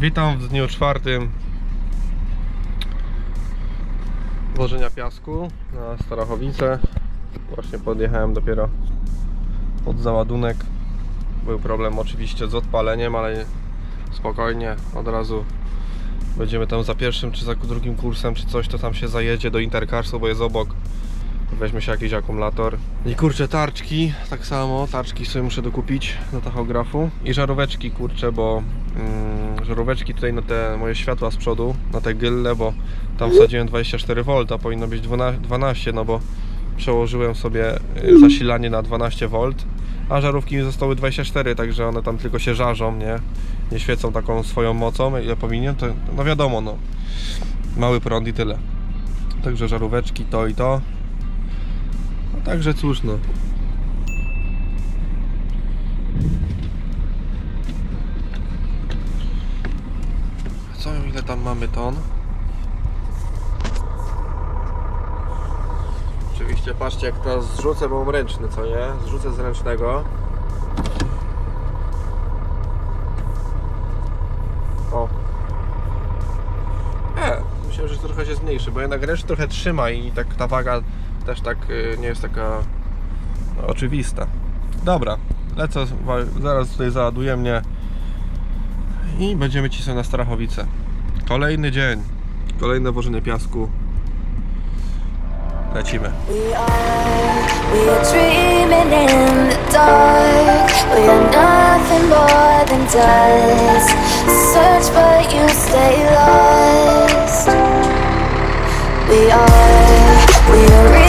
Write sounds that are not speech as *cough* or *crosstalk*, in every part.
Witam w dniu czwartym wożenia piasku na Starachowice. Właśnie podjechałem dopiero pod załadunek. Był problem oczywiście z odpaleniem, ale spokojnie, od razu będziemy tam za pierwszym czy za drugim kursem czy coś, to tam się zajedzie do Intercarsu, bo jest obok. Weźmie się jakiś akumulator. I kurczę, tarczki, tak samo, tarczki sobie muszę dokupić do tachografu. I żaróweczki, kurczę, bo żaróweczki tutaj na te moje światła z przodu, na te gylle, bo tam wsadziłem 24V, a powinno być 12, 12 no bo przełożyłem sobie y, zasilanie na 12V, a żarówki mi zostały 24, także one tam tylko się żarzą, nie? Nie świecą taką swoją mocą, ile powinien, to no wiadomo, no. Mały prąd i tyle. Także żaróweczki, to i to. No także cóż no. Ile tam mamy ton? Oczywiście patrzcie jak teraz zrzucę, bo mam ręczny, co nie? Zrzucę z ręcznego. O. E, myślałem, że trochę się zmniejszy, bo jednak ręczny trochę trzyma i tak ta waga też tak y, nie jest taka no, oczywista. Dobra, lecę, zaraz tutaj załaduję mnie i będziemy cisnąć na Starachowice. Kolejny dzień, kolejne wożenie piasku. Lecimy. We are, dreaming in the dark. We are nothing. Search, you. We are, we are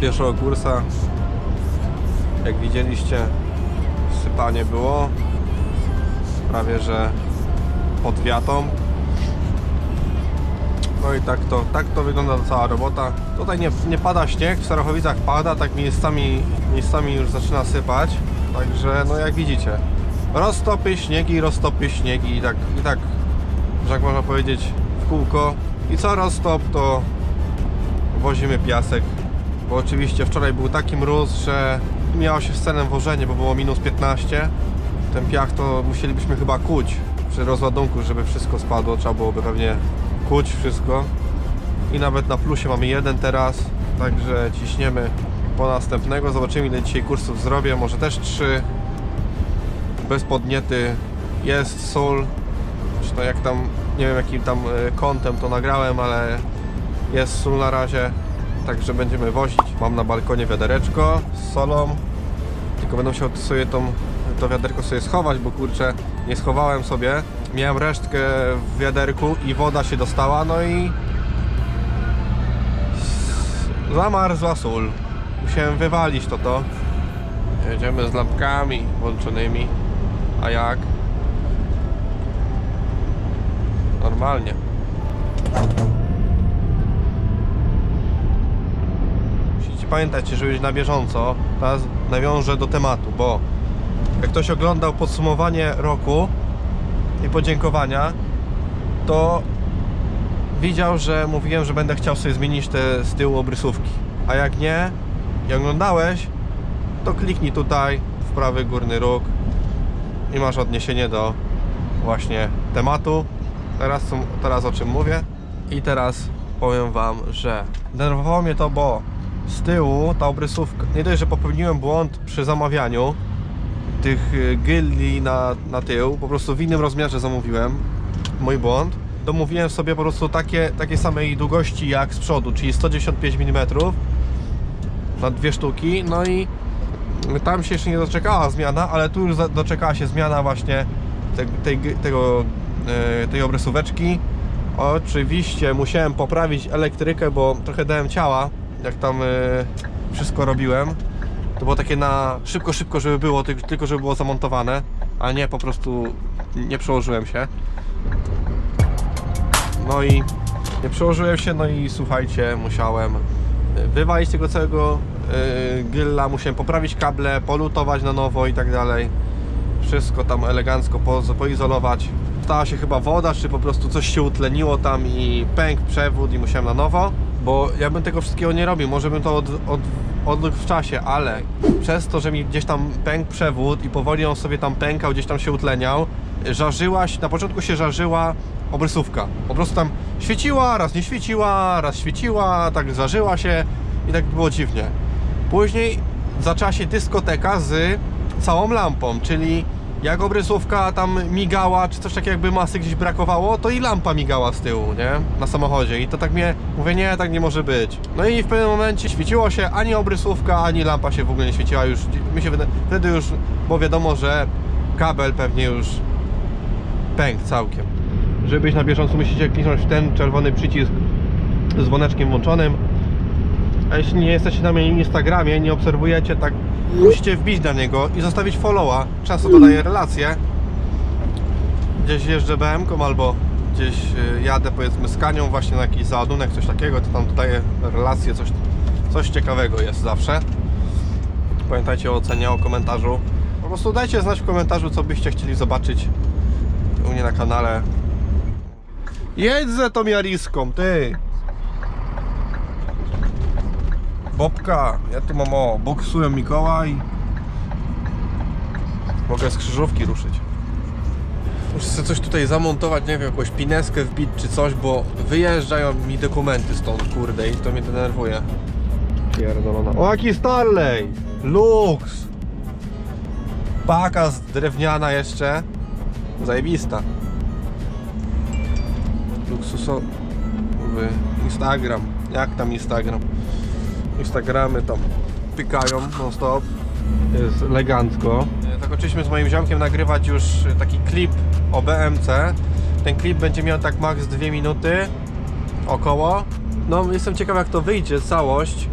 pierwszego kursa. Jak widzieliście, sypanie było. Prawie że pod wiatą. No i tak to, tak to wygląda cała robota. Tutaj nie, nie pada śnieg, w Starachowicach pada, tak miejscami, miejscami już zaczyna sypać. Także no jak widzicie, roztopy śniegi, roztopy śniegi i tak, i tak, że jak można powiedzieć, w kółko. I co roztop to wozimy piasek. Bo oczywiście wczoraj był taki mróz, że miało się scenę wożenie, bo było minus 15. Ten piach to musielibyśmy chyba kuć przy rozładunku, żeby wszystko spadło. Trzeba byłoby pewnie kuć wszystko. I nawet na plusie mamy jeden teraz, także ciśniemy po następnego. Zobaczymy ile dzisiaj kursów zrobię, może też trzy. Bez podniety jest sól. Czy jak tam, nie wiem jakim tam e, kątem to nagrałem, ale jest sól na razie. Także będziemy wozić. Mam na balkonie wiadereczko z solą. Tylko będę musiał sobie tą, to wiaderko sobie schować, bo kurczę, nie schowałem sobie. Miałem resztkę w wiaderku i woda się dostała, no i zamarzła sól. Musiałem wywalić to to. Jedziemy z lampkami włączonymi. A jak? Normalnie. Pamiętać, żeby być na bieżąco. Teraz nawiążę do tematu, bo jak ktoś oglądał podsumowanie roku i podziękowania, to widział, że mówiłem, że będę chciał sobie zmienić te z tyłu obrysówki. A jak nie i oglądałeś, to kliknij tutaj w prawy górny róg i masz odniesienie do właśnie tematu. Teraz, teraz o czym mówię. I teraz powiem Wam, że denerwowało mnie to, bo z tyłu ta obrysówka, nie dość, że popełniłem błąd przy zamawianiu tych y, gylli na, na tył, po prostu w innym rozmiarze zamówiłem, mój błąd. Domówiłem sobie po prostu takie, takie samej długości jak z przodu, czyli 195 mm na dwie sztuki, no i tam się jeszcze nie doczekała zmiana, ale tu już doczekała się zmiana właśnie te, tej, tego, e, tej obrysóweczki. Oczywiście musiałem poprawić elektrykę, bo trochę dałem ciała, jak tam e, wszystko robiłem. To było takie na szybko, szybko, żeby było, tyl- tylko żeby było zamontowane, a nie po prostu nie przełożyłem się. No i nie przełożyłem się, no i słuchajcie, musiałem e, wywalić tego całego yy, gylla, musiałem poprawić kable, polutować na nowo i tak dalej. Wszystko tam elegancko po, poizolować. Stała się chyba woda, czy po prostu coś się utleniło tam i pękł przewód i musiałem na nowo. Bo ja bym tego wszystkiego nie robił, może bym to od, od, w czasie, ale przez to, że mi gdzieś tam pękł przewód i powoli on sobie tam pękał, gdzieś tam się utleniał, żarzyła się, na początku się żarzyła obrysówka. Po prostu tam świeciła, raz nie świeciła, raz świeciła, tak żarzyła się i tak było dziwnie. Później zaczęła się dyskoteka z całą lampą, czyli jak obrysówka tam migała, czy coś takiego jakby masy gdzieś brakowało, to i lampa migała z tyłu, nie? Na samochodzie i to tak mnie, mówię, nie, tak nie może być. No i w pewnym momencie świeciło się ani obrysówka, ani lampa się w ogóle nie świeciła już, mi się wtedy już było wiadomo, że kabel pewnie już pękł całkiem. Żeby być na bieżąco musicie kliknąć w ten czerwony przycisk z dzwoneczkiem włączonym. A jeśli nie jesteście na moim Instagramie, nie obserwujecie, tak musicie wbić na niego i zostawić followa. Często dodaję relacje. Gdzieś jeżdżę BM-ką albo gdzieś y, jadę powiedzmy z Kanią właśnie na jakiś załadunek, coś takiego, to tam dodaję relacje, coś, coś ciekawego jest zawsze. Pamiętajcie o ocenie, o komentarzu. Po prostu dajcie znać w komentarzu, co byście chcieli zobaczyć u mnie na kanale. Jedź ze tą Jariską, ty! Bobka, ja tu mam o, boksują Mikołaj. Mogę z krzyżówki ruszyć. Muszę sobie coś tutaj zamontować, nie wiem, jakąś pineskę wbić czy coś, bo wyjeżdżają mi dokumenty stąd, kurde, i to mnie denerwuje. Pierdolona. O, jaki Starley! Lux! Paka z drewniana jeszcze. Zajebista. Luksusowy Instagram. Jak tam Instagram? Instagramy tam pykają non stop. Jest elegancko. Zakończyliśmy z moim ziomkiem nagrywać już taki klip o BMC. Ten klip będzie miał tak max 2 minuty około. No jestem ciekaw jak to wyjdzie całość.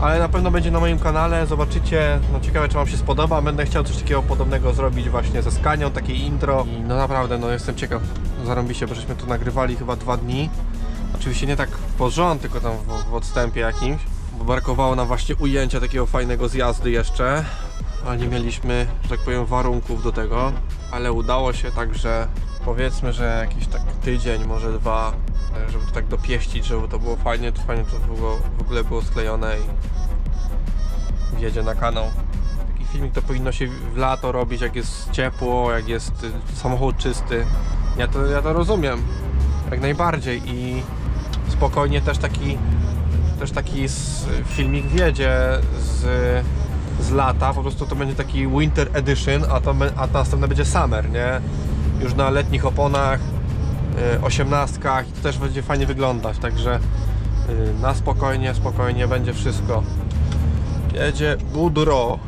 Ale na pewno będzie na moim kanale, zobaczycie, no ciekawe czy Wam się spodoba, będę chciał coś takiego podobnego zrobić właśnie ze Skanią, takie intro i no naprawdę, no jestem ciekaw, zarąbiście, bo żeśmy to nagrywali chyba dwa dni, oczywiście nie tak rząd, tylko tam w, w odstępie jakimś, brakowało nam właśnie ujęcia takiego fajnego zjazdy jeszcze, ale nie mieliśmy, że tak powiem, warunków do tego, ale udało się, także powiedzmy, że jakiś tak tydzień, może dwa, e, żeby to tak dopieścić, żeby to było fajnie, to fajnie to było, w ogóle było sklejone i wjedzie na kanał. Taki filmik to powinno się w lato robić, jak jest ciepło, jak jest y, samochód czysty. Ja to, ja to rozumiem, jak najbardziej i spokojnie też taki też taki filmik wjedzie z, z lata, po prostu to będzie taki winter edition, a, to, a następne będzie summer, nie? Już na letnich oponach, y, osiemnastkach i to też będzie fajnie wyglądać, także y, na spokojnie, spokojnie będzie wszystko. Jedzie Budro.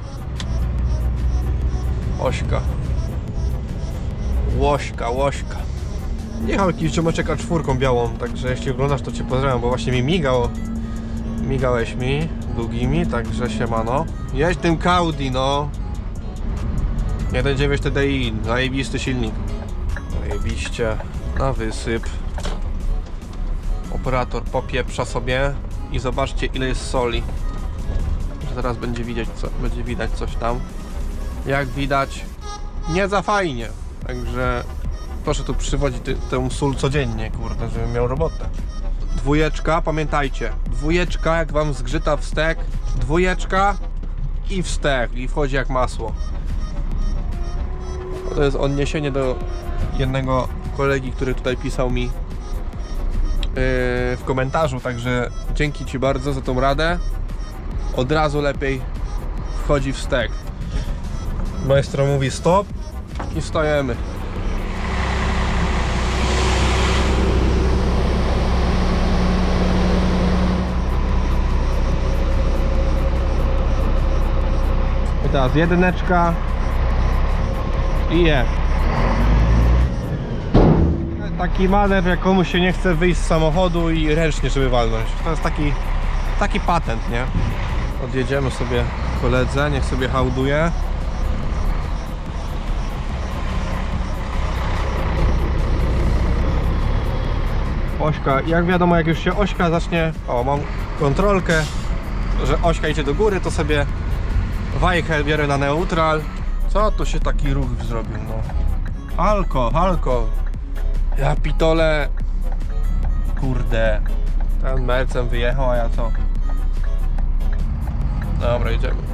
Ośka. Łośka, łośka. Jechał jakiś ciomeczek a czwórką białą, także jeśli oglądasz to Cię pozdrawiam, bo właśnie mi migał migałeś mi długimi, także siemano. Jedź tym Audi, no. 1.9 TDI, zajebisty silnik. Zajebiście. Na wysyp. Operator popieprza sobie i zobaczcie ile jest soli. Zaraz będzie widać, co, będzie widać coś tam. Jak widać nie za fajnie. Także proszę tu przywodzić tę sól codziennie, kurde, żebym miał robotę. Dwójeczka, pamiętajcie, dwójeczka jak wam zgrzyta wstek, dwójeczka i wstek i wchodzi jak masło. To jest odniesienie do jednego kolegi, który tutaj pisał mi yy, w komentarzu, także dzięki Ci bardzo za tą radę. Od razu lepiej wchodzi w stek. Maestro mówi stop i stajemy. Teraz jedyneczka i je. Taki manewr, jak komuś się nie chce wyjść z samochodu i ręcznie, żeby walnąć. To jest taki, taki patent, nie? Odjedziemy sobie koledze, niech sobie hałduje. Ośka, jak wiadomo, jak już się ośka zacznie, o mam kontrolkę, że ośka idzie do góry, to sobie wajchę biorę na neutral. Co tu się taki ruch zrobił, no? Alko, alko. Ja pitole. Kurde. Ten mercem wyjechał, a ja co? Dobra, idziemy.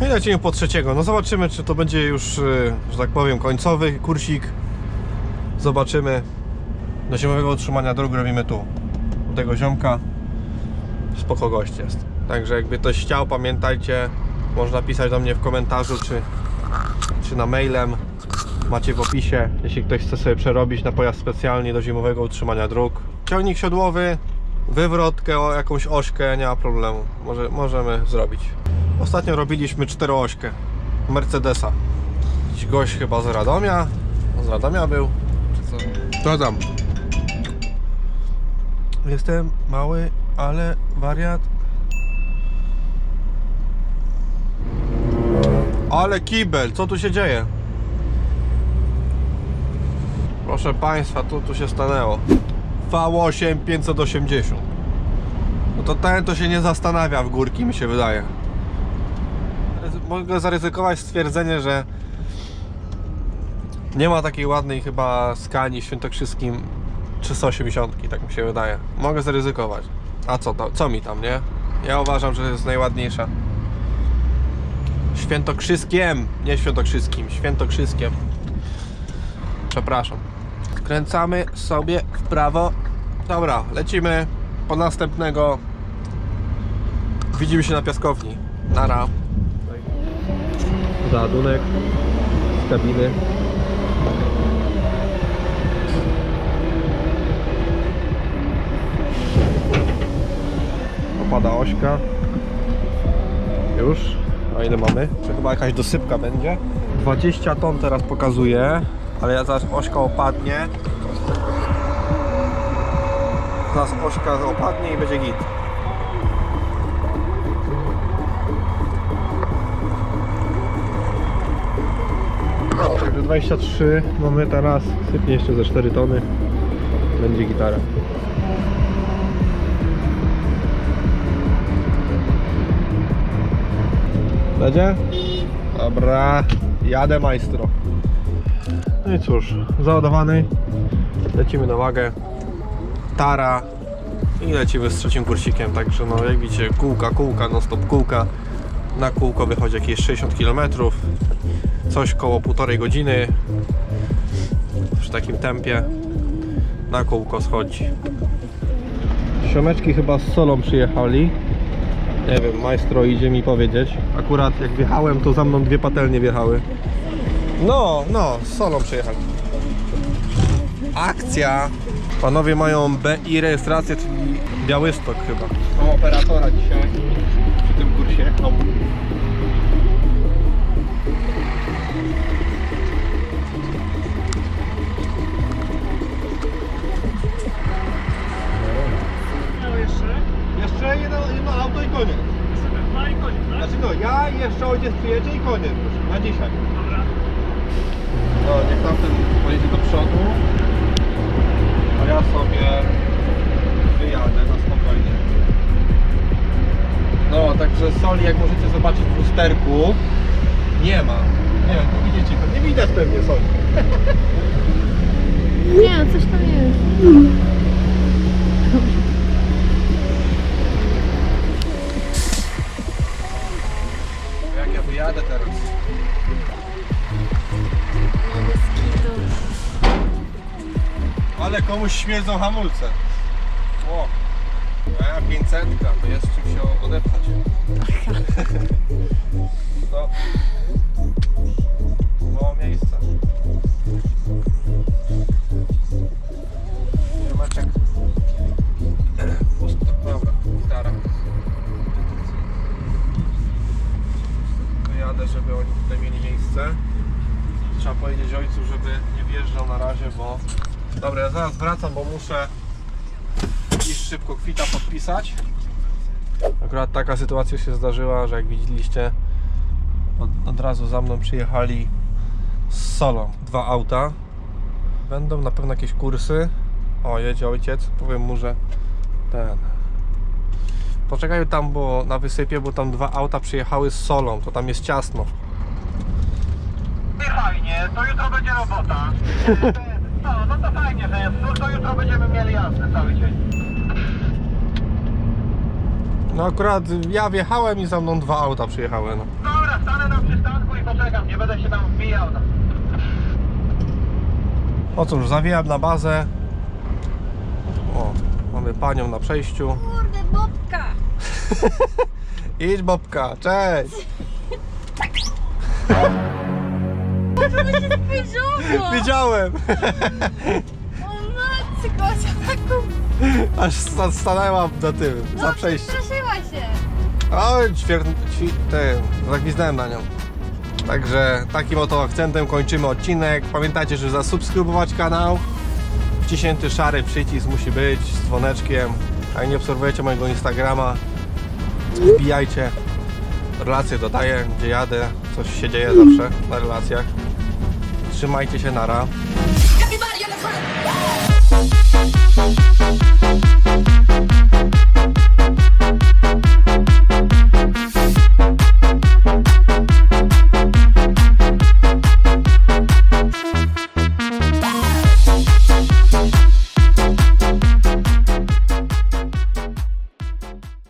I lecimy po trzeciego. No zobaczymy, czy to będzie już, y, że tak powiem, końcowy kursik. Zobaczymy. Do zimowego utrzymania dróg robimy tu. U tego ziomka. Spoko gość jest. Także jakby ktoś chciał, pamiętajcie, można pisać do mnie w komentarzu, czy, czy na mailem. Macie w opisie, jeśli ktoś chce sobie przerobić na pojazd specjalnie do zimowego utrzymania dróg. Ciągnik siodłowy, wywrotkę, jakąś ośkę, nie ma problemu. Może, możemy zrobić. Ostatnio robiliśmy czteroośkę Mercedesa. Jakiś gość chyba z Radomia. Z Radomia był. Czy co? To tam. Jestem mały, ale wariat. Ale kibel, co tu się dzieje? Proszę Państwa, tu, tu się stanęło. V8 580. No to ten to się nie zastanawia w górki, mi się wydaje. Mogę zaryzykować stwierdzenie, że nie ma takiej ładnej chyba skani świętokrzyskim 380, tak mi się wydaje. Mogę zaryzykować. A co to? Co mi tam, nie? Ja uważam, że jest najładniejsza. Świętokrzyskiem, nie świętokrzyskim, świętokrzyskiem. Przepraszam. Skręcamy sobie w prawo. Dobra, lecimy po następnego. Widzimy się na piaskowni. Nara. Załadunek z kabiny. Opada ośka. Już. A ile mamy? Czy chyba jakaś dosypka będzie? 20 ton teraz pokazuje, ale ja zaraz ośka opadnie. Zaraz ośka opadnie i będzie git. No, także 23 mamy teraz, sypnie jeszcze ze 4 tony. Będzie gitara. Będzie? Dobra, jadę majstro. No i cóż, załadowany. Lecimy na wagę. Tara. I lecimy z trzecim kursikiem. Także no jak widzicie, kółka, kółka, no stop kółka. Na kółko wychodzi jakieś 60 km. Coś koło półtorej godziny. Przy takim tempie. Na kółko schodzi. Siomeczki chyba z solą przyjechali. Nie wiem, majstro idzie mi powiedzieć. Akurat jak wjechałem, to za mną dwie patelnie wjechały. No, no, z solą przyjechali. Akcja! Panowie mają BI rejestrację, czyli Białystok chyba. Mam operatora dzisiaj przy tym kursie. O. No jeszcze? Jeszcze jedno, jedno auto i koniec. Dwa i koniec, tak? Znaczy no, ja i jeszcze ojciec przyjedzie i koniec już, na dzisiaj. Dobra. No, niech tamten pojedzie do przodu. A ja sobie wyjadę na spokojnie. No, także soli, jak możecie zobaczyć w lusterku, nie ma. Nie wiem, tu widzicie, nie widać pewnie soli. Nie, coś tam jest. Komuś śmierdzą hamulce. O, a ja 500, to jest czym się odepchać. Taka sytuacja się zdarzyła, że jak widzieliście, od, od razu za mną przyjechali z solą. Dwa auta. Będą na pewno jakieś kursy. O, jedzie ojciec. Powiem mu, że ten. Poczekaj tam, bo na wysypie, bo tam dwa auta przyjechały z solą. To tam jest ciasno. I fajnie, to jutro będzie robota. *laughs* No, no to fajnie, że jest sól, to jutro będziemy mieli jazdę cały dzień. No akurat ja wjechałem i za mną dwa auta przyjechały. No. Dobra, stanę na przystanku i poczekam, nie będę się tam wbijał. No. O cóż, zawijam na bazę. O, mamy panią na przejściu. Kurde, bobka! *laughs* Idź Bobka, cześć! *laughs* Wyżowo! Widziałem! O matko, Aż sta- stanęła na tym, za przejściem. Straszyła się! Oj, ćwier... Ćwi... ten, zagwizdałem na nią. Także takim oto akcentem kończymy odcinek. Pamiętajcie, żeby zasubskrybować kanał. Wciśnięty szary przycisk musi być z dzwoneczkiem. A nie obserwujecie mojego Instagrama, wbijajcie. Relacje dodaję, gdzie jadę. Coś się dzieje zawsze na relacjach. Trzymajcie się, nara. Everybody in the front.